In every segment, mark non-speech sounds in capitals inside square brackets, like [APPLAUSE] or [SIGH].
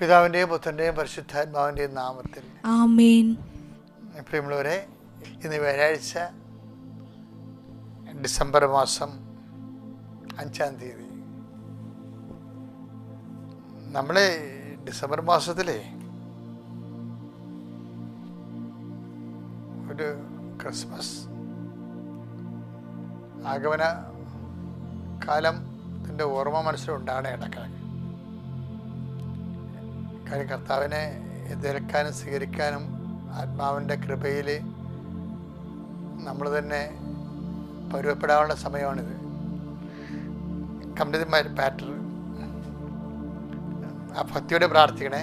പിതാവിന്റെയും പുത്രന്റെയും പരിശുദ്ധാത്മാവിന്റെയും നാമത്തിൽ. ആമേൻ. പ്രിയമുള്ളവരെ ഇന്ന് വ്യാഴാഴ്ച ഡിസംബർ മാസം അഞ്ചാം തീയതി. നമ്മളെ ഡിസംബർ മാസത്തിലെ ഒരു ക്രിസ്മസ് ആഗമന കാലത്തിന്റെ ഓർമ്മ മനസ്സിലുണ്ടാണ് ഇടക്കിടക്ക് കാര്യം കർത്താവിനെ എതിർക്കാനും സ്വീകരിക്കാനും ആത്മാവിന്റെ കൃപയിൽ നമ്മൾ തന്നെ പരുവപ്പെടാനുള്ള സമയമാണിത്. കംപ്ലീറ്റ് പാറ്റർ ആ ഭക്തിയോടെ പ്രാർത്ഥിക്കണേ.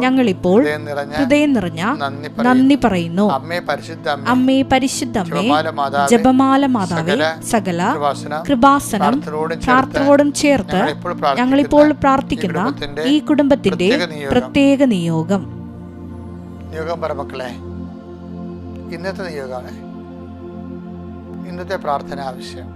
ഞങ്ങളിപ്പോൾ ഹൃദയം നിറഞ്ഞ നന്ദി പറയുന്നു. അമ്മേ പരിശുദ്ധ അമ്മേ. അമ്മേ പരിശുദ്ധമ്മേ ജപമാല മാതാവേ. സകല കൃപാസനം. പ്രാർത്ഥനയോടും ചേർത്ത് ഞങ്ങളിപ്പോൾ പ്രാർത്ഥിക്കുന്ന ഈ കുടുംബത്തിന്റെ പ്രത്യേക നിയോഗം. പ്രത്യേക നിയോഗം. നിയോഗം പറ മക്കളെ. ഇന്നത്തെ നിയോഗമാണ്. ഇന്നത്തെ പ്രാർത്ഥന ആവശ്യം.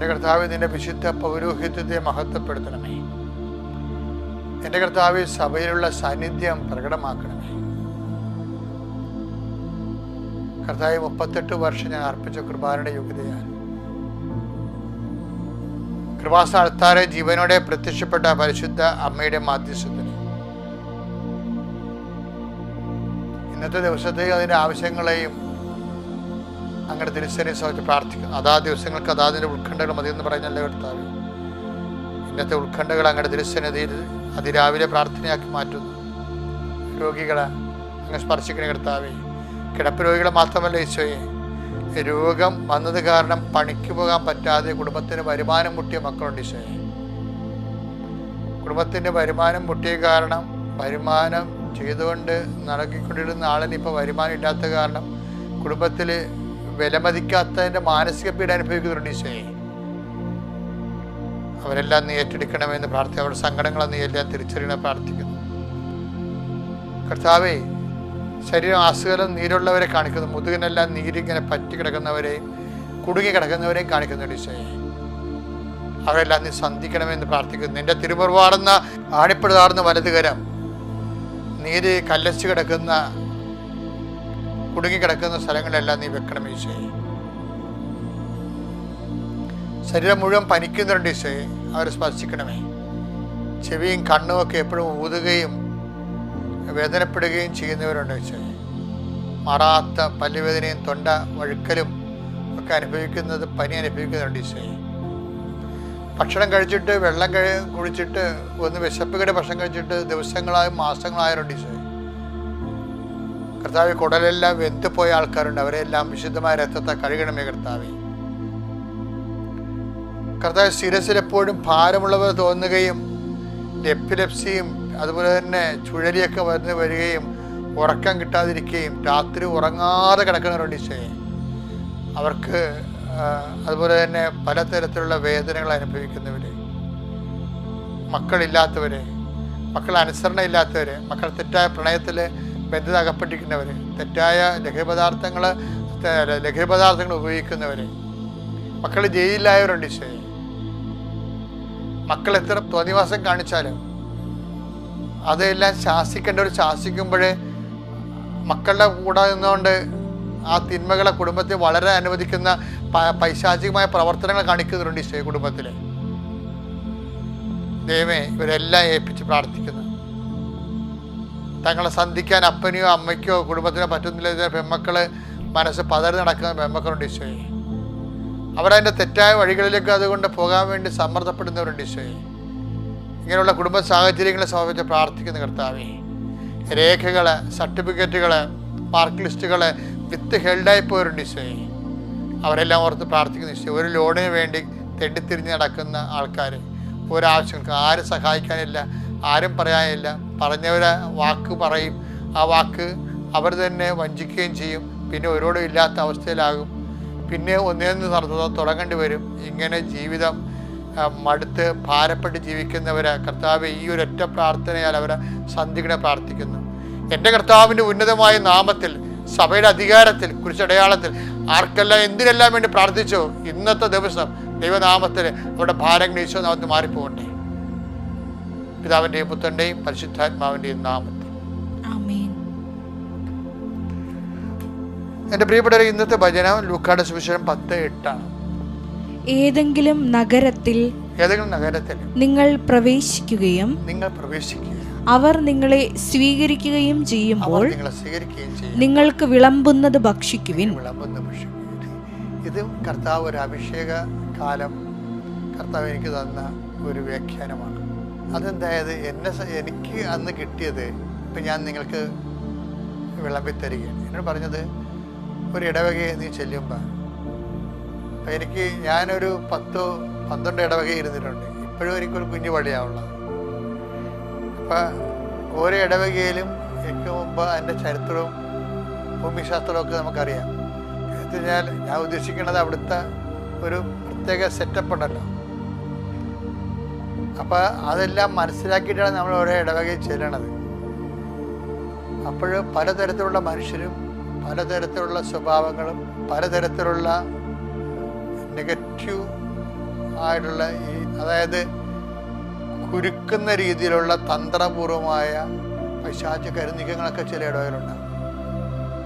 എന്റെ കർത്താവ് നിന്റെ വിശുദ്ധ പൗരോഹിത്യത്തെ മഹത്വപ്പെടുത്തണമേ. എന്റെ കർത്താവ് സഭയിലുള്ള സാന്നിധ്യം പ്രകടമാക്കണമേ. കർത്താവ് മുപ്പത്തെട്ട് വർഷം ഞാൻ അർപ്പിച്ച കുർബാനയുടെ യോഗ്യതയാണ്. കൃപാസ അൾത്താരെ ജീവനോടെ പ്രത്യക്ഷപ്പെട്ട പരിശുദ്ധ അമ്മയുടെ മാധ്യസ്ഥത്തിന്. ഇന്നത്തെ ദിവസത്തെയും അതിന്റെ ആവശ്യങ്ങളെയും അങ്ങനെ തിരിച്ചറിയെ സമയത്ത് പ്രാർത്ഥിക്കുന്നു അതാ ദിവസങ്ങൾക്ക് അതാതിന്റെ ഉത്കണ്ഠകൾ മതി എന്ന് പറയുന്നല്ലേ കർത്താവ്. ഇന്നത്തെ ഉത്കണ്ഠകൾ അങ്ങയുടെ തിരുസന്നിധിയിൽ അതിരാവിലെ പ്രാർത്ഥനയാക്കി മാറ്റുന്നു. രോഗികളെ അങ്ങ് സ്പർശിക്കണ കർത്താവേ. കിടപ്പ് രോഗികളെ മാത്രമല്ല ഈശോയെ. രോഗം വന്നത് കാരണം പണിക്ക് പോകാൻ പറ്റാതെ കുടുംബത്തിന് വരുമാനം മുട്ടിയ മക്കളുണ്ട് ഈശോയെ. കുടുംബത്തിന്റെ വരുമാനം മുട്ടിയ കാരണം വരുമാനം ചെയ്തുകൊണ്ട് നടക്കിക്കൊണ്ടിരുന്ന ആളിന് ഇപ്പോൾ വരുമാനം ഇല്ലാത്ത കാരണം കുടുംബത്തിൽ വിലമതിക്കാത്തതിന്റെ മാനസിക പീഡ അനുഭവിക്കുന്നുണ്ട് ഈശോയെ. അവരെല്ലാം നീ ഏറ്റെടുക്കണമെന്ന് പ്രാർത്ഥിക്കും അവരുടെ സങ്കടങ്ങൾ നീ എല്ലാം തിരിച്ചറിയണം പ്രാർത്ഥിക്കുന്നു. കർത്താവേ ശരീരം അസുഖം നീരുള്ളവരെ കാണിക്കുന്നു മുതുകിനെല്ലാം നീരിങ്ങനെ പറ്റി കിടക്കുന്നവരെയും കുടുങ്ങി കിടക്കുന്നവരെയും കാണിക്കുന്നുണ്ട് ഈശോയെ. അവരെല്ലാം നീ സന്ധിക്കണമെന്ന് പ്രാർത്ഥിക്കുന്നു. നിന്റെ തിരുമുറവാടുന്ന ആണിപ്പെടുതാർന്ന വലതുകരം നീര് കല്ലച്ച് കിടക്കുന്ന കുടുങ്ങി കിടക്കുന്ന സ്ഥലങ്ങളിലെല്ലാം നീ വെക്കണം ഈശോയെ. ശരീരം മുഴുവൻ പനിക്കുന്നുണ്ട് ഈശോയെ. അവർ സ്പർശിക്കണമേ. ചെവിയും കണ്ണും ഒക്കെ എപ്പോഴും ഊതുകയും വേദനപ്പെടുകയും ചെയ്യുന്നവരുണ്ട് ഈശോയെ. മാറാത്ത പല്ലുവേദനയും തൊണ്ട വഴുക്കലും ഒക്കെ അനുഭവിക്കുന്നത് പനി അനുഭവിക്കുന്നുണ്ട് ഈശോയെ. ഭക്ഷണം കഴിച്ചിട്ട് വെള്ളം കഴി കുടിച്ചിട്ട് ഒന്ന് വിശപ്പുകയുടെ ഭക്ഷണം കഴിച്ചിട്ട് ദിവസങ്ങളായും മാസങ്ങളായവരുണ്ട് ഈശോയെ. കർത്താവ് കുടലെല്ലാം വെന്തുപോയ ആൾക്കാരുണ്ട്. അവരെല്ലാം വിശുദ്ധമായ രക്തത്തെ കഴുകണമേ കർത്താവ്. കർത്താവ് ശിരസിൽ എപ്പോഴും ഭാരമുള്ളവർ തോന്നുകയും എപ്പിലെപ്സിയും അതുപോലെ തന്നെ ചുഴലിയൊക്കെ വന്ന് വരികയും ഉറക്കം കിട്ടാതിരിക്കുകയും രാത്രി ഉറങ്ങാതെ കിടക്കുന്നവരുണ്ട് ഈശോയെ. അവർക്ക് അതുപോലെ തന്നെ പലതരത്തിലുള്ള വേദനകൾ അനുഭവിക്കുന്നവര് മക്കളില്ലാത്തവര് മക്കൾ അനുസരണ ഇല്ലാത്തവര് മക്കൾ തെറ്റായ പ്രണയത്തിൽ ബന്ധത അകപ്പെട്ടിരിക്കുന്നവര് തെറ്റായ ലഹരിപദാർത്ഥങ്ങൾ ലഹരിപദാർത്ഥങ്ങൾ ഉപയോഗിക്കുന്നവർ മക്കൾ ജയിലിലായവരുണ്ട് ഈശോയെ. മക്കൾ എത്ര തോന്നിവാസം കാണിച്ചാലും അതെല്ലാം ശാസിക്കേണ്ടവർ ശാസിക്കുമ്പോഴേ മക്കളുടെ കൂടെ നിന്നുകൊണ്ട് ആ തിന്മകളെ കുടുംബത്തെ വളരെ അനുവദിക്കുന്ന പൈശാചികമായ പ്രവർത്തനങ്ങൾ കാണിക്കുന്നുണ്ട് ഈശോയെ കുടുംബത്തിൽ ദൈവമേ ഇവരെല്ലാം ഏൽപ്പിച്ച് പ്രാർത്ഥിക്കുന്നു. തങ്ങളെ സന്ധിക്കാൻ അപ്പനെയോ അമ്മയ്ക്കോ കുടുംബത്തിനോ പറ്റുന്നില്ല പെമ്മക്കൾ മനസ്സ് പതറി നടക്കുന്ന പെമ്മക്കളുണ്ട് ഈശോയെ. അവരതിന്റെ തെറ്റായ വഴികളിലേക്ക് അതുകൊണ്ട് പോകാൻ വേണ്ടി സമ്മർദ്ദപ്പെടുന്നവരുണ്ട് ഈശോയെ. ഇങ്ങനെയുള്ള കുടുംബ സാഹചര്യങ്ങളെ സംബന്ധിച്ച് പ്രാർത്ഥിക്കുന്ന കർത്താവേ. രേഖകൾ സർട്ടിഫിക്കറ്റുകൾ മാർക്ക് ലിസ്റ്റുകൾ വിത്ത് ഹെൽഡായി പോയവരുണ്ട് ഈശോയെ. അവരെല്ലാം ഓർത്ത് പ്രാർത്ഥിക്കുന്ന ഈശോ ഒരു ലോണിന് വേണ്ടി തെണ്ടിത്തിരിഞ്ഞ് നടക്കുന്ന ആൾക്കാർ ഒരാവശ്യങ്ങൾക്ക് ആരും സഹായിക്കാനില്ല ആരും പറയാനില്ല. പറഞ്ഞവരെ വാക്ക് പറയും. ആ വാക്ക് അവർ തന്നെ വഞ്ചിക്കുകയും ചെയ്യും. പിന്നെ ഒരോടും ഇല്ലാത്ത അവസ്ഥയിലാകും. പിന്നെ ഒന്നേന്ന് നടത്തുന്നത് തുടങ്ങേണ്ടി വരും. ഇങ്ങനെ ജീവിതം മടുത്ത് ഭാരപ്പെട്ട് ജീവിക്കുന്നവരെ കർത്താവ് ഈ ഒരൊറ്റ പ്രാർത്ഥനയാൽ അവരെ സന്ധികളെ പ്രാർത്ഥിക്കുന്നു. എന്റെ കർത്താവിന്റെ ഉന്നതമായ നാമത്തിൽ സഭയുടെ അധികാരത്തിൽ കുരിശടയാളത്തിൽ ആർക്കെല്ലാം എന്തിനെല്ലാം വേണ്ടി പ്രാർത്ഥിച്ചോ ഇന്നത്തെ ദിവസം ദൈവനാമത്തിൽ അവരുടെ ഭാരങ്ങൾ ഈശോ നാമത്തിൽ മാറിപ്പോകട്ടെ. പിതാവിന്റെയും പുത്രന്റെയും പരിശുദ്ധാത്മാവിന്റെയും നാമത്തിൽ. എന്റെ പ്രിയപ്പെട്ടവരെ ഇന്നത്തെ ഭജനം ലൂക്കാട് സുവിശേഷം പത്ത് എട്ടാണ്. ഏതെങ്കിലും നഗരത്തിൽ ഏതെങ്കിലും നഗരത്തിൽ നിങ്ങൾ പ്രവേശിക്കുകയും നിങ്ങൾ പ്രവേശിക്കുകയും അവർ നിങ്ങളെ സ്വീകരിക്കുകയും ചെയ്യുമ്പോൾ നിങ്ങൾക്ക് വിളമ്പുന്നത് ഭക്ഷിക്കുവിൻ. ഭക്ഷിക്കുകയും ഇത് കർത്താവ് ഒരു അഭിഷേക കാലം കർത്താവ് എനിക്ക് തന്ന ഒരു വ്യാഖ്യാനമാണ്. അതെന്തായത്? എന്നെ എനിക്ക് അന്ന് കിട്ടിയത് ഇപ്പം ഞാൻ നിങ്ങൾക്ക് വിളമ്പിത്തരികയാണ് എന്നോട് പറഞ്ഞത് ഒരു ഇടവകയെ നീ ചെല്ലുമ്പോൾ അപ്പം എനിക്ക് ഞാനൊരു പത്തോ പന്ത്രണ്ട് ഇടവക ഇരുന്നിട്ടുണ്ട്. ഇപ്പോഴും എനിക്കൊരു കുഞ്ഞു പള്ളിയാണുള്ളത് അപ്പം ഓരോ ഇടവകയിലും എനിക്ക് മുമ്പ് അതിന്റെ ചരിത്രവും ഭൂമിശാസ്ത്രവും ഒക്കെ നമുക്കറിയാം. എന്ന് വെച്ച് കഴിഞ്ഞാൽ ഞാൻ ഉദ്ദേശിക്കുന്നത് അവിടുത്തെ ഒരു പ്രത്യേക സെറ്റപ്പ് ഉണ്ടല്ലോ. അപ്പോൾ അതെല്ലാം മനസ്സിലാക്കിയിട്ടാണ് നമ്മൾ ഓരോ ഇടവകയിൽ ചെല്ലണത്. അപ്പോൾ പലതരത്തിലുള്ള മനുഷ്യരും പലതരത്തിലുള്ള സ്വഭാവങ്ങളും പലതരത്തിലുള്ള നെഗറ്റീവ് ആയിട്ടുള്ള ഈ അതായത് കുരുക്കുന്ന രീതിയിലുള്ള തന്ത്രപൂർവമായ പൈശാച കരുനീക്കങ്ങളൊക്കെ ചില ഇടവകളുണ്ടാകും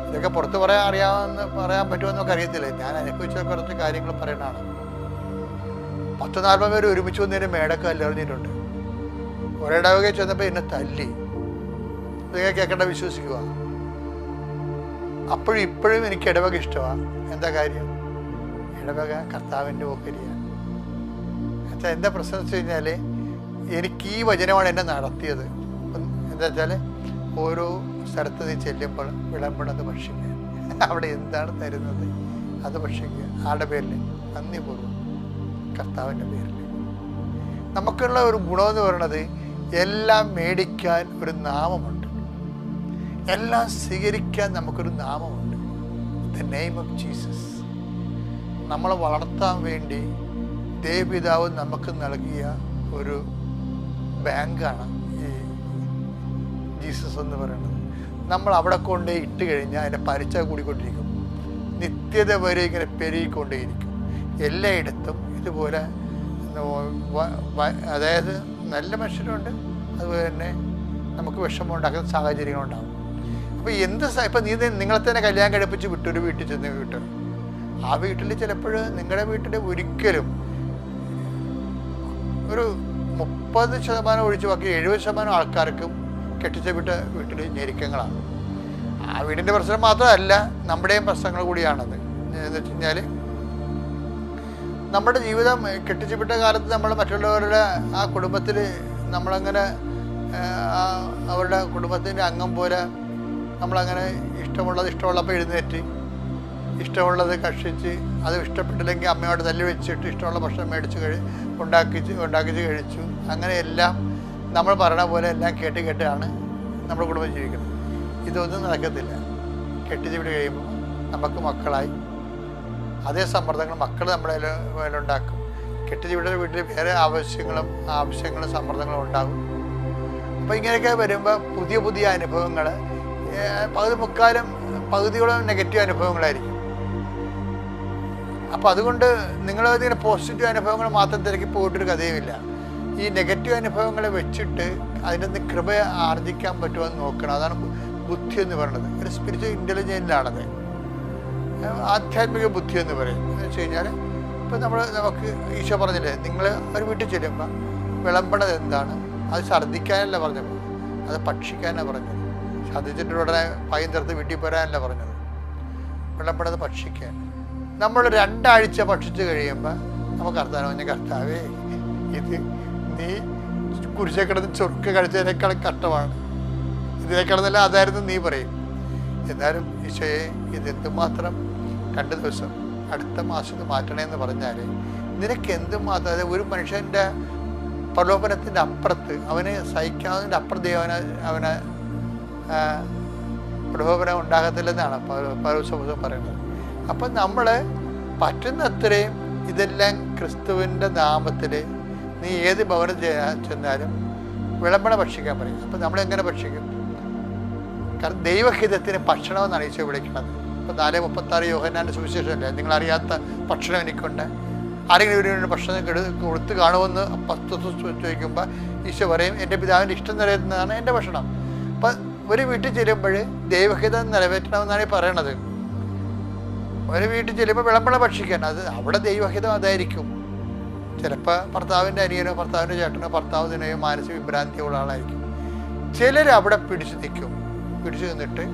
ഇതൊക്കെ പുറത്ത് പറയാൻ അറിയാമെന്ന് പറയാൻ പറ്റുമെന്നൊക്കെ അറിയത്തില്ല ഞാൻ അനുഭവിച്ച കുറച്ച് കാര്യങ്ങൾ പറയണതാണ് പത്ത് നാൽപ്പത് പേര് ഒരുമിച്ച് വന്നതിന് മേടൊക്കെ അല്ലെറിഞ്ഞിട്ടുണ്ട് ഒരിടവകയിൽ ചെന്നപ്പോൾ എന്നെ തല്ലി. നിങ്ങൾ കേൾക്കേണ്ട വിശ്വസിക്കുക അപ്പോഴും ഇപ്പോഴും എനിക്ക് ഇടവക ഇഷ്ടമാണ് എന്താ കാര്യം? ഇടവക കർത്താവിന്റെ ഓഹരിയാണ്. എന്നുവെച്ചാൽ എന്താ പ്രശ്നം വെച്ച് കഴിഞ്ഞാൽ എനിക്ക് ഈ വചനമാണ് എന്നെ നടത്തിയത്. എന്താ വെച്ചാൽ ഓരോ സ്ഥലത്ത് നീ ചെല്ലുമ്പോൾ വിളമ്പണത് ഭക്ഷിക്കുക അവിടെ എന്താണ് തരുന്നത്? അത് ഭക്ഷിക്കുക ആളുടെ പേരിൽ നന്ദിപൂർവം. കർത്താവിന്റെ പേരിൽ. നമുക്കുള്ള ഒരു ഗുണമെന്ന് പറയുന്നത് എല്ലാം മേടിക്കാൻ ഒരു നാമമുണ്ട്. എല്ലാം സ്വീകരിക്കാൻ നമുക്കൊരു നാമമുണ്ട്. ദ നെയിം ഓഫ് ജീസസ് നമ്മളെ വളർത്താൻ വേണ്ടി ദേവപിതാവ് നമുക്ക് നൽകിയ ഒരു ബാങ്കാണ് ഈ ജീസസ് എന്ന് പറയുന്നത്. നമ്മൾ അവിടെ കൊണ്ട് ഇട്ട് കഴിഞ്ഞാൽ അതിന്റെ പലിച്ച കൂടിക്കൊണ്ടിരിക്കും. നിത്യത വരെ ഇങ്ങനെ പെരുകിക്കൊണ്ടേയിരിക്കും. എല്ലായിടത്തും ഇതുപോലെ അതായത് നല്ല മനുഷ്യരുണ്ട് അതുപോലെ തന്നെ നമുക്ക് വിഷമം ഉണ്ടാക്കുന്ന സാഹചര്യങ്ങളുണ്ടാകും അപ്പോൾ എന്ത് ഇപ്പം നീ നിങ്ങളെ തന്നെ കല്യാണം കഴിപ്പിച്ച് വിട്ടൊരു വീട്ടിൽ ചെന്ന് വീട്ടിൽ ആ വീട്ടിൽ ചിലപ്പോൾ നിങ്ങളുടെ വീട്ടിൽ ഒരിക്കലും ഒരു മുപ്പത് ശതമാനം ഒഴിച്ച് ബാക്കി എഴുപത് ശതമാനം ആൾക്കാർക്കും കെട്ടിച്ച വിട്ട വീട്ടിൽ ഞെരുക്കങ്ങളാണ്. ആ വീടിന്റെ പ്രശ്നം മാത്രമല്ല നമ്മുടെയും പ്രശ്നങ്ങൾ കൂടിയാണത്. എന്ന് വെച്ച് കഴിഞ്ഞാൽ നമ്മുടെ ജീവിതം കെട്ടിച്ചുപിട്ട കാലത്ത് നമ്മൾ മറ്റുള്ളവരുടെ ആ കുടുംബത്തിൽ നമ്മളങ്ങനെ അവരുടെ കുടുംബത്തിന്റെ അംഗം പോലെ നമ്മളങ്ങനെ ഇഷ്ടമുള്ളത് ഇഷ്ടമുള്ളപ്പോൾ എഴുന്നേറ്റ് ഇഷ്ടമുള്ളത് കഷിച്ച് അത് ഇഷ്ടപ്പെട്ടില്ലെങ്കിൽ അമ്മയോട് തല്ലി വെച്ചിട്ട് ഇഷ്ടമുള്ള ഭക്ഷണം മേടിച്ച് കഴി ഉണ്ടാക്കിച്ച് ഉണ്ടാക്കിച്ച് കഴിച്ചു. അങ്ങനെ എല്ലാം നമ്മൾ പറയണ പോലെ എല്ലാം കേട്ട് കേട്ടാണ് നമ്മുടെ കുടുംബം ജീവിക്കുന്നത്. ഇതൊന്നും നടക്കത്തില്ല. കെട്ടിച്ച് വിട്ട് കഴിയുമ്പോൾ നമുക്ക് മക്കളായി അതേ സമ്മർദ്ദങ്ങൾ മക്കൾ നമ്മുടെ മേലുണ്ടാക്കും. കെട്ടിച്ച് വിട്ട വീട്ടിൽ വേറെ ആവശ്യങ്ങളും ആവശ്യങ്ങളും സമ്മർദ്ദങ്ങളും ഉണ്ടാകും. അപ്പോൾ ഇങ്ങനെയൊക്കെ വരുമ്പോൾ പുതിയ പുതിയ അനുഭവങ്ങൾ പകുതി മുക്കാലും പകുതിയോളം നെഗറ്റീവ് അനുഭവങ്ങളായിരിക്കും. അപ്പോൾ അതുകൊണ്ട് നിങ്ങൾ ഇങ്ങനെ പോസിറ്റീവ് അനുഭവങ്ങൾ മാത്രം തിരക്കി പോയിട്ടൊരു കഥയുമില്ല. ഈ നെഗറ്റീവ് അനുഭവങ്ങളെ വെച്ചിട്ട് അതിന്റെ നിന്ന് കൃപ ആർജിക്കാൻ പറ്റുമോ എന്ന് നോക്കണം. അതാണ് ബുദ്ധി എന്ന് പറയുന്നത്. ഒരു സ്പിരിച്വൽ ഇന്റലിജന്റിലാണത് ആധ്യാത്മിക ബുദ്ധി എന്ന് പറയും എന്ന് വെച്ച് കഴിഞ്ഞാൽ ഇപ്പം നമ്മൾ നമുക്ക് ഈശോ പറഞ്ഞില്ലേ നിങ്ങൾ ഒരു വീട്ടിൽ ചെല്ലുമ്പോൾ വിളമ്പണത് എന്താണ്? അത് ഛർദ്ദിക്കാനല്ല പറഞ്ഞത്. അത് ഭക്ഷിക്കാനാണ് പറഞ്ഞത്. ഛർദ്ദിച്ചിട്ട് ഉടനെ പൈൻ തീർത്ത് വീട്ടിൽ പോരാനല്ല പറഞ്ഞത്. വിളമ്പണത് ഭക്ഷിക്കാൻ. നമ്മൾ രണ്ടാഴ്ച ഭക്ഷിച്ച് കഴിയുമ്പോൾ നമുക്ക് അർത്ഥാനം പറഞ്ഞ കർത്താവേ ഇത് നീ കുരിശ കിടന്ന് ചൊറുക്ക് കഴിച്ചതിനേക്കാൾ കഷ്ടമാണ്. ഇതിനേക്കാൾ നല്ല അതായിരുന്നു നീ പറയും. എന്നാലും ഈശോയെ ഇത് എന്തുമാത്രം രണ്ട് ദിവസം അടുത്ത മാസം ഇത് മാറ്റണമെന്ന് പറഞ്ഞാൽ നിനക്ക് എന്തുമാത്രം അതായത് ഒരു മനുഷ്യന്റെ പ്രലോഭനത്തിന്റെ അപ്പുറത്ത് അവന് സഹിക്കാവുന്നതിന്റെ അപ്പുറത്ത് അവന് അവന് പ്രലോഭനം ഉണ്ടാകത്തില്ലെന്നാണ് പൗരസ്വസം പറയുന്നത്. അപ്പം നമ്മൾ പറ്റുന്നത്രയും ഇതെല്ലാം ക്രിസ്തുവിന്റെ നാമത്തിൽ നീ ഏത് ഭവനം ചെന്നാലും വിളമ്പണ ഭക്ഷിക്കാൻ പറയും. അപ്പം നമ്മളെങ്ങനെ ഭക്ഷിക്കും? കാരണം ദൈവഹിതത്തിന് ഭക്ഷണമെന്നാണ് ഈശോ വിളിക്കുന്നത്. ഇപ്പം നാല് മുപ്പത്താറ് അല്ലേ നിങ്ങൾ അറിയാത്ത ഭക്ഷണം എനിക്കുണ്ട്. ആരെങ്കിലും ഒരു വേണ്ടി ഭക്ഷണം കെടു കൊടുത്ത് കാണുമെന്ന് ചോദിക്കുമ്പോൾ ഈശോ പറയും എന്റെ പിതാവിന്റെ ഇഷ്ടം നിറയുന്നതാണ് എന്റെ ഭക്ഷണം. അപ്പം ഒരു വീട്ടിൽ ചെല്ലുമ്പോൾ ദൈവഹിതം നിറവേറ്റണമെന്നാണ് പറയണത്. ഒരു വീട്ടിൽ ചെല്ലുമ്പോൾ വിളമ്പള ഭക്ഷിക്കാൻ അത് അവിടെ ദൈവഹിതം അതായിരിക്കും. ചിലപ്പോൾ ഭർത്താവിന്റെ അനിയനോ ഭർത്താവിന്റെ ചേട്ടനോ ഭർത്താവിനെയോ മാനസിക വിഭ്രാന്തിയുള്ള ആളായിരിക്കും. ചിലർ അവിടെ പിടിച്ചു നിൽക്കും. പിടിച്ചു നിന്നിട്ട്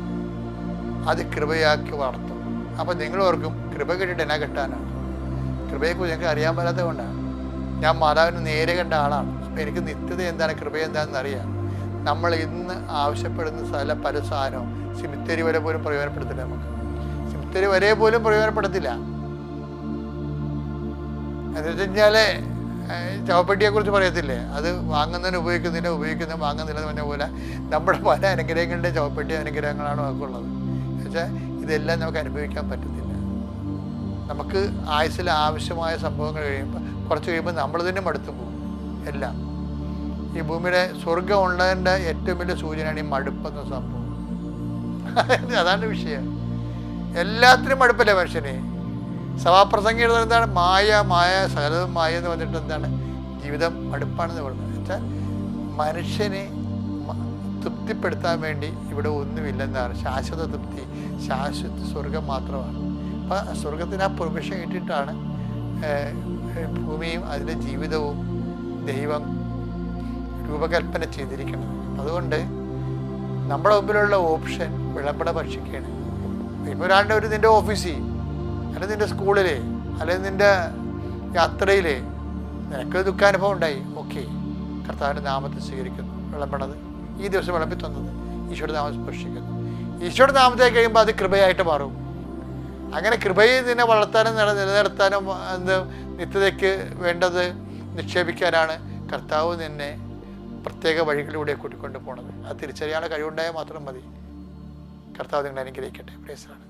അത് കൃപയാക്കി വളർത്തും. അപ്പം നിങ്ങൾ ഓർക്കും കൃപ കിട്ടിയിട്ട് എന്നാ കിട്ടാനാണ് കൃപയെക്കുറിച്ച് ഞങ്ങൾക്ക് അറിയാൻ പറ്റാത്തത് കൊണ്ടാണ്. ഞാൻ മാതാവിന് നേരെ കണ്ട ആളാണ്. അപ്പം എനിക്ക് നിത്യത എന്താണ് കൃപ എന്താണെന്ന് അറിയാം. നമ്മൾ ഇന്ന് ആവശ്യപ്പെടുന്ന സ്ഥല പല സാധനവും സിമിത്തേരി വരെ പോലും പ്രയോജനപ്പെടുത്തില്ല നമുക്ക്. സിമിത്തേരി വരെ പോലും പ്രയോജനപ്പെടുത്തില്ല. എന്ന് വെച്ച് കഴിഞ്ഞാൽ ചവപ്പെട്ടിയെ കുറിച്ച് പറയത്തില്ലേ? അത് വാങ്ങുന്നതിന് ഉപയോഗിക്കുന്നില്ല ഉപയോഗിക്കുന്ന വാങ്ങുന്നില്ല പറഞ്ഞ പോലെ നമ്മുടെ പല അനുഗ്രഹങ്ങളുടെ ചവപ്പെട്ടി അനുഗ്രഹങ്ങളാണ് നമുക്കുള്ളത്. പക്ഷേ ഇതെല്ലാം നമുക്ക് അനുഭവിക്കാൻ പറ്റത്തില്ല. നമുക്ക് ആയുസ്സിൽ ആവശ്യമായ സംഭവങ്ങൾ കഴിയുമ്പോൾ കുറച്ച് കഴിയുമ്പോൾ നമ്മൾ തന്നെ മടുത്തു പോകും. എല്ലാം. ഈ ഭൂമിയുടെ സ്വർഗം ഉള്ളതിന്റെ ഏറ്റവും വലിയ സൂചനയാണ് ഈ മടുപ്പെന്ന സംഭവം. [LAUGHS] അതാണ് വിഷയം. എല്ലാത്തിനും മടുപ്പല്ലേ മനുഷ്യനെ? സഭാപ്രസംഗം എഴുതുന്നത് എന്താണ്? മായ മായ സകലതും മായ എന്ന് പറഞ്ഞിട്ട് എന്താണ്? ജീവിതം മടുപ്പാണെന്ന് പറയുന്നത് വെച്ചാൽ മനുഷ്യനെ തൃപ്തിപ്പെടുത്താൻ വേണ്ടി ഇവിടെ ഒന്നുമില്ലെന്നാണ്. ശാശ്വത തൃപ്തി ശാശ്വത സ്വർഗം മാത്രമാണ്. അപ്പം സ്വർഗത്തിന് ആ പ്രൊമിഷൻ കിട്ടിയിട്ടാണ് ഭൂമിയും അതിന്റെ ജീവിതവും ദൈവം രൂപകൽപ്പന ചെയ്തിരിക്കുന്നത്. അതുകൊണ്ട് നമ്മുടെ മുമ്പിലുള്ള ഓപ്ഷൻ വിളംബര ഭക്ഷിക്കുകയാണ്. ഇപ്പോൾ ഒരാളുടെ ഒരു നിന്റെ ഓഫീസിൽ അല്ലെങ്കിൽ നിന്റെ സ്കൂളിൽ അല്ലെങ്കിൽ നിന്റെ യാത്രയിൽ നിനക്ക് ദുഃഖാനുഭവം ഉണ്ടായി? ഓക്കെ. കർത്താവിന്റെ നാമത്തെ സ്വീകരിക്കുന്നു വിളമ്പണത് ഈ ദിവസം വിളമ്പി തന്നത് ഈശോയുടെ നാമം സ്പർശിക്കുന്നു. ഈശോയുടെ നാമത്തെ കഴിയുമ്പോൾ അത് കൃപയായിട്ട് മാറും. അങ്ങനെ കൃപയെ നിന്നെ വളർത്താനും നില നിലനിർത്താനും എന്ത് നിത്യതയ്ക്ക് വേണ്ടത് നിക്ഷേപിക്കാനാണ് കർത്താവ് നിന്നെ പ്രത്യേക വഴികളിലൂടെ കൂട്ടിക്കൊണ്ട് പോണത് അത് തിരിച്ചറിയാനുള്ള കഴിവുണ്ടായാൽ മാത്രം മതി. കർത്താവ് നിങ്ങളെ അനുഗ്രഹിക്കട്ടെ. പ്രേസറാണ്